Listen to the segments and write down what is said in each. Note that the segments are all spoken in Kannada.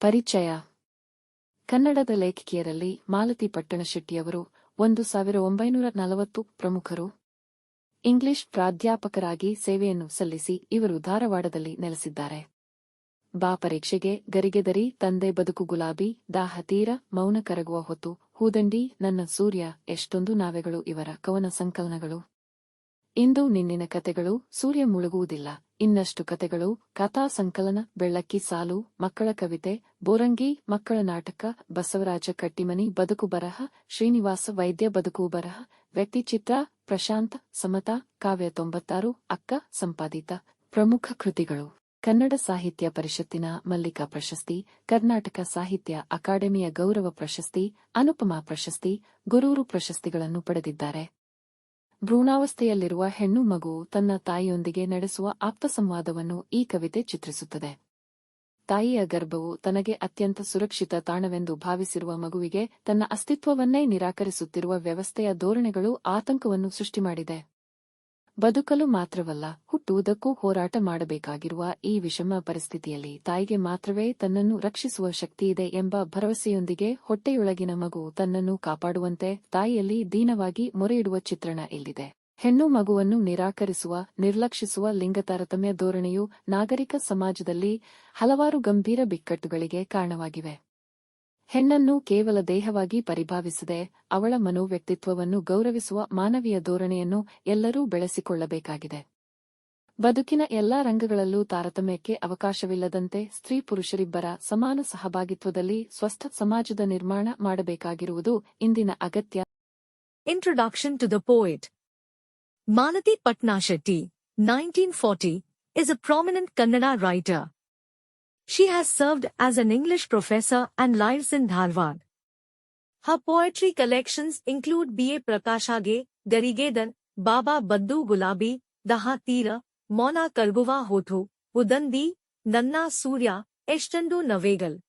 ಪರಿಚಯ. ಕನ್ನಡದ ಲೇಖಕಿಯರಲ್ಲಿ ಮಾಲತಿ ಪಟ್ಟಣಶೆಟ್ಟಿಯವರು ಒಂದು ಸಾವಿರ ಒಂಬೈನೂರ ನಲವತ್ತು ಪ್ರಮುಖರು. ಇಂಗ್ಲಿಷ್ ಪ್ರಾಧ್ಯಾಪಕರಾಗಿ ಸೇವೆಯನ್ನು ಸಲ್ಲಿಸಿ ಇವರು ಧಾರವಾಡದಲ್ಲಿ ನೆಲೆಸಿದ್ದಾರೆ. ಬಾ ಪರೀಕ್ಷೆಗೆ ಗರಿಗೆದರಿ ತಂದೆ ಬದುಕು ಗುಲಾಬಿ, ದಾಹ ತೀರ, ಮೌನ ಕರಗುವ ಹೊತ್ತು, ಹೂದಂಡಿ, ನನ್ನ ಸೂರ್ಯ, ಎಷ್ಟೊಂದು ನಾವೆಗಳು ಇವರ ಕವನ ಸಂಕಲನಗಳು. ಇಂದು ನಿನ್ನಿನ ಕತೆಗಳು ಸೂರ್ಯ ಮುಳುಗುವುದಿಲ್ಲ. ಇನ್ನಷ್ಟು ಕತೆಗಳು ಕಥಾ ಸಂಕಲನ, ಬೆಳ್ಳಕ್ಕಿ ಸಾಲು, ಮಕ್ಕಳ ಕವಿತೆ, ಬೋರಂಗಿ, ಮಕ್ಕಳ ನಾಟಕ, ಬಸವರಾಜ ಕಟ್ಟಿಮನಿ, ಬದುಕು ಬರಹ, ಶ್ರೀನಿವಾಸ ವೈದ್ಯ ಬದುಕು ಬರಹ ವ್ಯಕ್ತಿಚಿತ್ರ ಪ್ರಶಾಂತ, ಸಮತಾ, ಕಾವ್ಯ ತೊಂಬತ್ತಾರು, ಅಕ್ಕ, ಸಂಪಾದಿತ, ಪ್ರಮುಖ ಕೃತಿಗಳು. ಕನ್ನಡ ಸಾಹಿತ್ಯ ಪರಿಷತ್ತಿನ ಮಲ್ಲಿಕಾ ಪ್ರಶಸ್ತಿ, ಕರ್ನಾಟಕ ಸಾಹಿತ್ಯ ಅಕಾಡೆಮಿಯ ಗೌರವ ಪ್ರಶಸ್ತಿ, ಅನುಪಮಾ ಪ್ರಶಸ್ತಿ, ಗುರೂರು ಪ್ರಶಸ್ತಿಗಳನ್ನು ಪಡೆದಿದ್ದಾರೆ. ಭ್ರೂಣಾವಸ್ಥೆಯಲ್ಲಿರುವ ಹೆಣ್ಣು ಮಗು ತನ್ನ ತಾಯಿಯೊಂದಿಗೆ ನಡೆಸುವ ಆಪ್ತ ಸಂವಾದವನ್ನು ಈ ಕವಿತೆ ಚಿತ್ರಿಸುತ್ತದೆ. ತಾಯಿಯ ಗರ್ಭವು ತನಗೆ ಅತ್ಯಂತ ಸುರಕ್ಷಿತ ತಾಣವೆಂದು ಭಾವಿಸಿರುವ ಮಗುವಿಗೆ ತನ್ನ ಅಸ್ತಿತ್ವವನ್ನೇ ನಿರಾಕರಿಸುತ್ತಿರುವ ವ್ಯವಸ್ಥೆಯ ಧೋರಣೆಗಳು ಆತಂಕವನ್ನು ಸೃಷ್ಟಿಮಾಡಿದೆ. ಬದುಕಲು ಮಾತ್ರವಲ್ಲ, ಹುಟ್ಟುವುದಕ್ಕೂ ಹೋರಾಟ ಮಾಡಬೇಕಾಗಿರುವ ಈ ವಿಷಮ ಪರಿಸ್ಥಿತಿಯಲ್ಲಿ ತಾಯಿಗೆ ಮಾತ್ರವೇ ತನ್ನನ್ನು ರಕ್ಷಿಸುವ ಶಕ್ತಿಯಿದೆ ಎಂಬ ಭರವಸೆಯೊಂದಿಗೆ ಹೊಟ್ಟೆಯೊಳಗಿನ ಮಗು ತನ್ನನ್ನು ಕಾಪಾಡುವಂತೆ ತಾಯಿಯಲ್ಲಿ ದೀನವಾಗಿ ಮೊರೆಯಿಡುವ ಚಿತ್ರಣ ಇಲ್ಲಿದೆ. ಹೆಣ್ಣು ಮಗುವನ್ನು ನಿರಾಕರಿಸುವ, ನಿರ್ಲಕ್ಷಿಸುವ ಲಿಂಗ ತಾರತಮ್ಯ ಧೋರಣೆಯು ನಾಗರಿಕ ಸಮಾಜದಲ್ಲಿ ಹಲವಾರು ಗಂಭೀರ ಬಿಕ್ಕಟ್ಟುಗಳಿಗೆ ಕಾರಣವಾಗಿವೆ. ಹೆಣ್ಣನ್ನು ಕೇವಲ ದೇಹವಾಗಿ ಪರಿಭಾವಿಸದೆ ಅವಳ ಮನೋವ್ಯಕ್ತಿತ್ವವನ್ನು ಗೌರವಿಸುವ ಮಾನವೀಯ ಧೋರಣೆಯನ್ನು ಎಲ್ಲರೂ ಬೆಳೆಸಿಕೊಳ್ಳಬೇಕಾಗಿದೆ ಬದುಕಿನ ಎಲ್ಲಾ ರಂಗಗಳಲ್ಲೂ ತಾರತಮ್ಯಕ್ಕೆ ಅವಕಾಶವಿಲ್ಲದಂತೆ ಸ್ತ್ರೀ ಪುರುಷರಿಬ್ಬರ ಸಮಾನ ಸಹಭಾಗಿತ್ವದಲ್ಲಿ ಸ್ವಸ್ಥ ಸಮಾಜದ ನಿರ್ಮಾಣ ಮಾಡಬೇಕಾಗಿರುವುದು ಇಂದಿನ ಅಗತ್ಯ Introduction to the poet. Malati Patnashetty, 1940, is a prominent Kannada writer. She has served as an English professor and lives in Dharwad. Her poetry collections include B.A. Prakashage, Garigedan, Baba Baddu Gulabi, Daha Tira, Mona Karguva Hothu, Udandi, Nanna Surya, Eshtandu Navegal.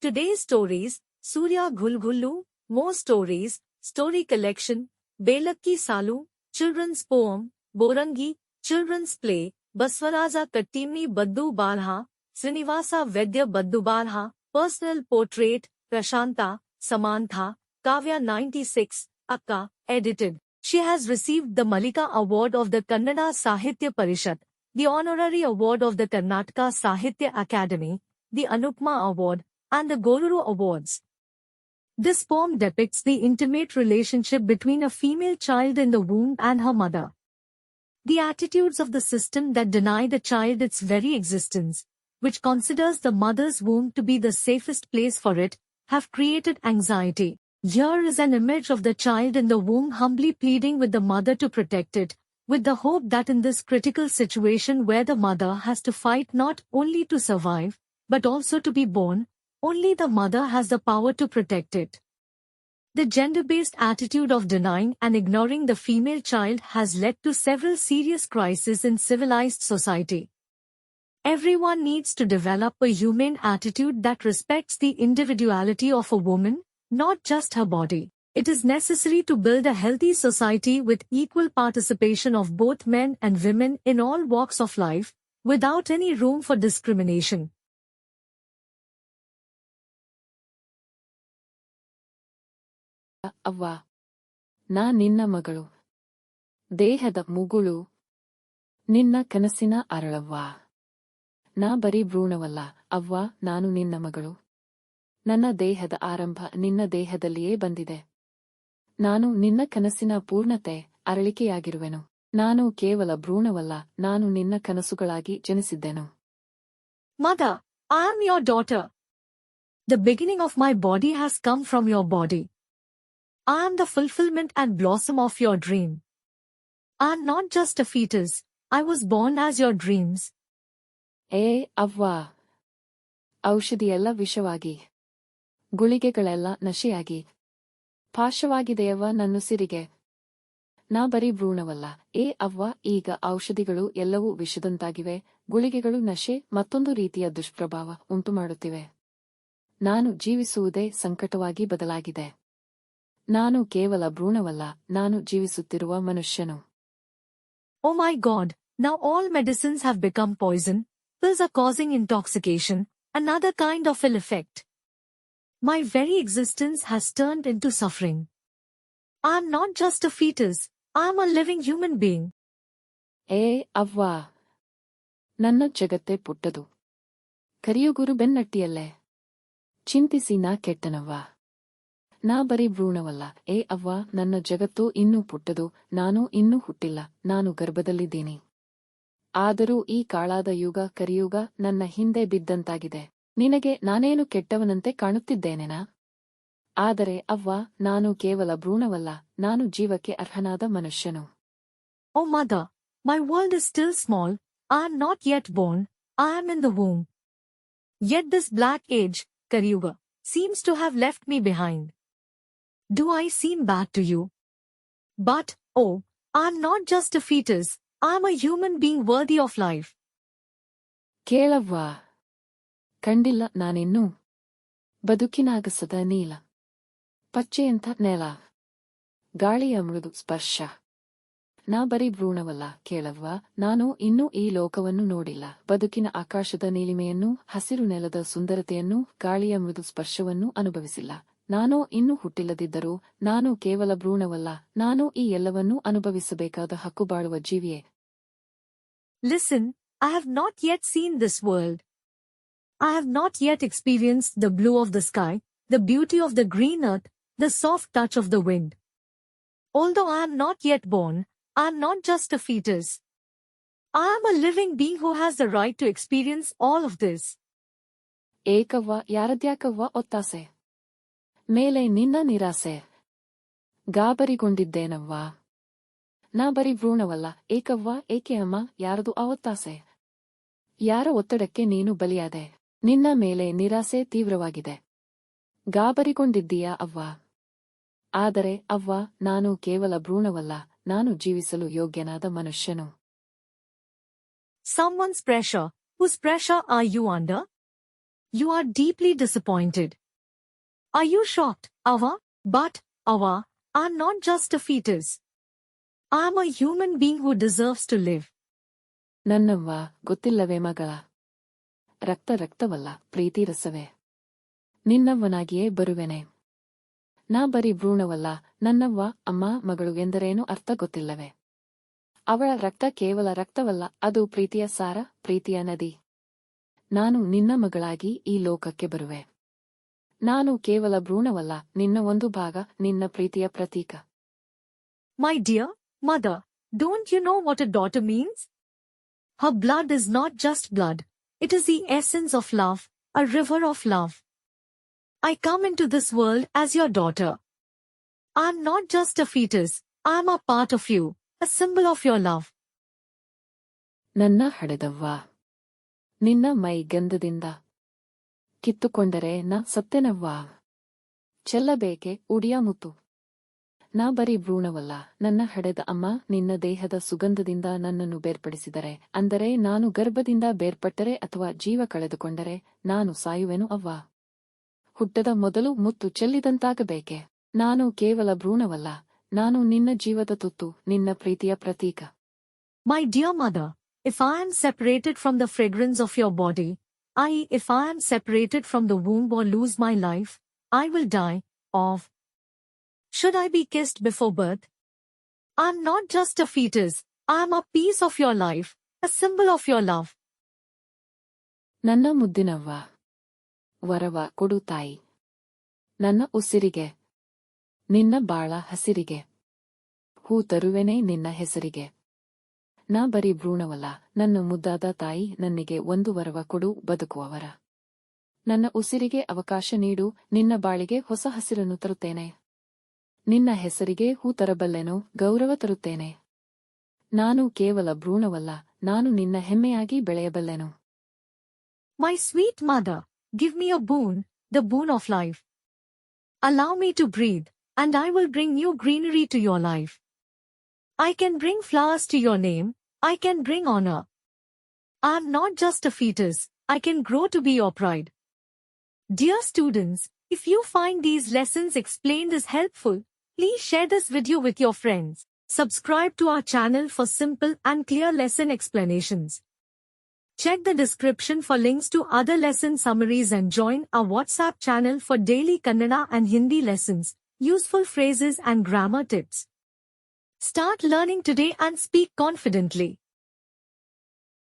Today's stories, Surya Ghulghullu, More Stories, Story Collection, Belakki Salu, Children's Poem, Borangi, Children's Play, Baswaraja Kattimni Baddu Balha, Vedya Baddu Balha, Personal Portrait, Prashanta, Samantha, Kavya 96, Akka, edited. She has received the Malika Award of the Kannada Sahitya Parishat, the Honorary Award of the Karnataka Sahitya Academy, the Anupma Award, and the Goruru Awards. This poem depicts the intimate relationship between a female child in the womb and her mother. The attitudes of the system that deny the child its very existence, which considers the mother's womb to be the safest place for it, have created anxiety. Here is an image of the child in the womb humbly pleading with the mother to protect it, with the hope that in this critical situation where the mother has to fight not only to survive, but also to be born, only the mother has the power to protect it. The gender-based attitude of denying and ignoring the female child has led to several serious crises in civilized society. Everyone needs to develop a humane attitude that respects the individuality of a woman, not just her body. It is necessary to build a healthy society with equal participation of both men and women in all walks of life, without any room for discrimination. ಅವ್ವ ನಾ ನಿನ್ನ ಮಗಳು ದೇಹದ ಮುಗುಳು ನಿನ್ನ ಕನಸಿನ ಅರಳವ್ವ ನಾ ಬರೀ ಭ್ರೂಣವಲ್ಲ, ಅವ್ವ, ನಾನು ನಿನ್ನ ಮಗಳು. ನನ್ನ ದೇಹದ ಆರಂಭ ನಿನ್ನ ದೇಹದಲ್ಲಿಯೇ ಬಂದಿದೆ. ನಾನು ನಿನ್ನ ಕನಸಿನ ಪೂರ್ಣತೆ, ಅರಳಿಕೆಯಾಗಿರುವೆನು. ನಾನು ಕೇವಲ ಭ್ರೂಣವಲ್ಲ, ನಾನು ನಿನ್ನ ಕನಸುಗಳಾಗಿ ಜನಿಸಿದ್ದೆನು. ಮಗ are am your daughter the beginning of my body has come from your body I am the fulfilment and blossom of your dream I am not just a foetus I was born as your dreams ಏ ಅವ್ವಾ. ಔಷಧಿಯೆಲ್ಲ ವಿಷವಾಗಿ. ಗುಳಿಗೆಗಳೆಲ್ಲ ನಶೆಯಾಗಿ. ಪಾಶವಾಗಿದೆಯವ್ವ ನನ್ನುಸಿರಿಗೆ ನಾ ಬರೀ ಭ್ರೂಣವಲ್ಲ. ಏ ಅವ್ವ ಈಗ ಔಷಧಿಗಳು ಎಲ್ಲವೂ ವಿಷದಂತಾಗಿವೆ. ಗುಳಿಗೆಗಳು ನಶೆ ಮತ್ತೊಂದು ರೀತಿಯ ದುಷ್ಪ್ರಭಾವ ಉಂಟುಮಾಡುತ್ತಿವೆ ನಾನು ಜೀವಿಸುವುದೇ ಸಂಕಟವಾಗಿ ಬದಲಾಗಿದೆ. ನಾನು ಕೇವಲ ಭ್ರೂಣವಲ್ಲ ನಾನು ಜೀವಿಸುತ್ತಿರುವ ಮನುಷ್ಯನು. ಓ my God now all medicines have become poison, pills are causing intoxication, another kind of ill effect. My very existence has turned into suffering. I am not just a fetus, I am a living human being. ಏ ಅವ್ವಾ ನನ್ನ ಜಗತ್ತೇ ಪುಟ್ಟದು ಕರಿಯುಗುರು ಬೆನ್ನಟ್ಟಿಯಲ್ಲೇ ಚಿಂತಿಸಿ ನಾ ಕೆಟ್ಟನವ್ವ ನಾ ಬರೀ ಭ್ರೂಣವಲ್ಲ ಏ ಅವ್ವ ನನ್ನ ಜಗತ್ತು ಇನ್ನೂ ಪುಟ್ಟದು ನಾನು ಇನ್ನೂ ಹುಟ್ಟಿಲ್ಲ ನಾನು ಗರ್ಭದಲ್ಲಿದ್ದೀನಿ ಆದರೂ ಈ ಕಾಳಾದ ಯುಗ ಕರಿಯುಗ ನನ್ನ ಹಿಂದೆ ಬಿದ್ದಂತಾಗಿದೆ ನಿನಗೆ ನಾನೇನು ಕೆಟ್ಟವನಂತೆ ಕಾಣುತ್ತಿದ್ದೇನೆನಾ ಆದರೆ ಅವ್ವ ನಾನು ಕೇವಲ ಭ್ರೂಣವಲ್ಲ ನಾನು ಜೀವಕ್ಕೆ ಅರ್ಹನಾದ ಮನುಷ್ಯನು ಓ mother my world still small, I am not yet born, I am in the womb. Yet this black age, Karyuga, seems to have left me behind. Do I seem bad to you? But, oh, I am not just am a human being worthy of life. ಕೇಳವ್ವಾ. ಕಂಡಿಲ್ಲ ನಾನಿನ್ನೂ. ಬದುಕಿನಾಗಸದ ನೀಲ. ಪಚ್ಚೆಯಂಥ ನೆಲ. ಗಾಳಿಯ ಮೃದು ಸ್ಪರ್ಶ. ನಾ ಬರೀ ಭ್ರೂಣವಲ್ಲ ಕೇಳವ್ವ. ನಾನು ಇನ್ನೂ ಈ ಲೋಕವನ್ನು ನೋಡಿಲ್ಲ. ಬದುಕಿನ ಆಕಾಶದ ನೀಲಿಮೆಯನ್ನು, ಹಸಿರು ನೆಲದ ಸುಂದರತೆಯನ್ನು, ಗಾಳಿಯ ಮೃದು ಸ್ಪರ್ಶವನ್ನು ಅನುಭವಿಸಿಲ್ಲ. ನಾನು ಇನ್ನೂ ಹುಟ್ಟಿಲ್ಲದಿದ್ದರೂ ನಾನು ಕೇವಲ ಭ್ರೂಣವಲ್ಲ ನಾನು ಈ ಎಲ್ಲವನ್ನೂ ಅನುಭವಿಸಬೇಕಾದ ಹಕ್ಕು ಬಾಳುವ ಜೀವಿಯೇ Listen, I have not yet seen this world. I have not yet experienced the blue of the sky, the beauty of the green earth, the soft touch of the wind. Although I am not yet born, I am not just a fetus. I am a living being who has the right to experience all of this. ಏಕವ್ವ ಯಾರದ್ಯಾಕವ್ವ ಒತ್ತಾಸೆ ಮೇಲೆ ನಿನ್ನ ನಿರಾಸೆ. ಗಾಬರಿಗೊಂಡಿದ್ದೇನವ್ವ? ನಾ ಬರೀ ಭ್ರೂಣವಲ್ಲ, ಏಕವ್ವ, ಏಕೆ ಅಮ್ಮ, ಯಾರದು ಅವತ್ತಾಸೆ ಯಾರ ಒತ್ತಡಕ್ಕೆ ನೀನು ಬಲಿಯಾದೆ? ನಿನ್ನ ಮೇಲೆ ನಿರಾಸೆ ತೀವ್ರವಾಗಿದೆ. ಗಾಬರಿಗೊಂಡಿದ್ದೀಯಾ ಅವ್ವ? ಆದರೆ ಅವ್ವ, ನಾನು ಕೇವಲ ಭ್ರೂಣವಲ್ಲ, ನಾನು ಜೀವಿಸಲು ಯೋಗ್ಯನಾದ ಮನುಷ್ಯನು. Someone's pressure. Whose pressure are you under you are deeply disappointed. Are you shocked, Ava? But, Ava, I'm not just a fetus. I'm a human being who deserves to live. ನನ್ನವ್ವ ಗೊತ್ತಿಲ್ಲವೇ ಮಗಳ ರಕ್ತ ರಕ್ತವಲ್ಲ ಪ್ರೀತಿ ರಸವೇ. ನಿನ್ನವ್ವನಾಗಿಯೇ ಬರುವೆನೆ. ನಾ ಬರೀ ಭ್ರೂಣವಲ್ಲ ನನ್ನವ್ವ ಅಮ್ಮ ಮಗಳು ಎಂದರೇನು ಅರ್ಥ ಗೊತ್ತಿಲ್ಲವೇ. ಅವಳ ರಕ್ತ ಕೇವಲ ರಕ್ತವಲ್ಲ ಅದು ಪ್ರೀತಿಯ ಸಾರ ಪ್ರೀತಿಯ ನದಿ. ನಾನು ನಿನ್ನ ಮಗಳಾಗಿ ಈ ಲೋಕಕ್ಕೆ ಬರುವೆ. ನಾನು ಕೇವಲ ಭ್ರೂಣವಲ್ಲ ನಿನ್ನ ಒಂದು ಭಾಗ ನಿನ್ನ ಪ್ರೀತಿಯ ಪ್ರತೀಕ My dear mother, don't you know what a daughter means? Her blood is not just blood. It is the essence of love, a river of love. I come into this world as your daughter. I'm not just a fetus. I'm a part of you, a symbol of your love. ನನ್ನ ಹಡೆದವ್ವ ನಿನ್ನ ಮೈ ಗಂಧದಿಂದ ಕಿತ್ತುಕೊಂಡರೆ ನ ಸತ್ತೆನವ್ವ. ಚೆಲ್ಲಬೇಕೆ ಉಡಿಯ ಮುತ್ತು ನಾ ಬರೀ ಭ್ರೂಣವಲ್ಲ ನನ್ನ ಹಡೆದ ಅಮ್ಮ ನಿನ್ನ ದೇಹದ ಸುಗಂಧದಿಂದ ನನ್ನನ್ನು ಬೇರ್ಪಡಿಸಿದರೆ ಅಂದರೆ ನಾನು ಗರ್ಭದಿಂದ ಬೇರ್ಪಟ್ಟರೆ ಅಥವಾ ಜೀವ ಕಳೆದುಕೊಂಡರೆ ನಾನು ಸಾಯುವೆನು ಅವ್ವ. ಹುಟ್ಟದ ಮೊದಲು ಮುತ್ತು ಚೆಲ್ಲಿದಂತಾಗಬೇಕೆ? ನಾನು ಕೇವಲ ಭ್ರೂಣವಲ್ಲ ನಾನು ನಿನ್ನ ಜೀವದ ತುತ್ತು ನಿನ್ನ ಪ್ರೀತಿಯ ಪ್ರತೀಕ. My dear mother if I am separated from the fragrance of your body, I, if I am separated from the womb or lose my life, I will die of. Should I be kissed before birth? I am not just a fetus, I am a piece of your life, a symbol of your love. ನನ್ನ ಮುದ್ದಿನವ್ವ ವರವ ಕೊಡು ತಾಯಿ ನನ್ನ ಉಸಿರಿಗೆ ನಿನ್ನ ಬಾಳ ಹಸಿರಿಗೆ ಹೂ ತರುವೆನೆ ನಿನ್ನ ಹೆಸರಿಗೆ ನಾ ಬರೀ ಭ್ರೂಣವಲ್ಲ ನನ್ನ ಮುದ್ದಾದ ತಾಯಿ ನನಗೆ ಒಂದು ವರವ ಕೊಡು ಬದುಕುವವರ. ನನ್ನ ಉಸಿರಿಗೆ ಅವಕಾಶ ನೀಡು ನಿನ್ನ ಬಾಳಿಗೆ ಹೊಸ ಹಸಿರನ್ನು ತರುತ್ತೇನೆ. ನಿನ್ನ ಹೆಸರಿಗೆ ಹೂ ತರಬಲ್ಲೆನೋ ಗೌರವ ತರುತ್ತೇನೆ. ನಾನು ಕೇವಲ ಭ್ರೂಣವಲ್ಲ ನಾನು ನಿನ್ನ ಹೆಮ್ಮೆಯಾಗಿ ಬೆಳೆಯಬಲ್ಲೆನು. My sweet mother, give me a boon the boon of life Allow me to breathe, and I will bring new greenery to your life I can bring flowers to your name, I can bring honor. I am not just a fetus, I can grow to be your pride. Dear students, if you find these lessons explained as helpful, please share this video with your friends. Subscribe to our channel for simple and clear lesson explanations. Check the description for links to other lesson summaries and join our WhatsApp channel for daily Kannada and Hindi lessons, useful phrases and grammar tips. Start learning today and speak confidently.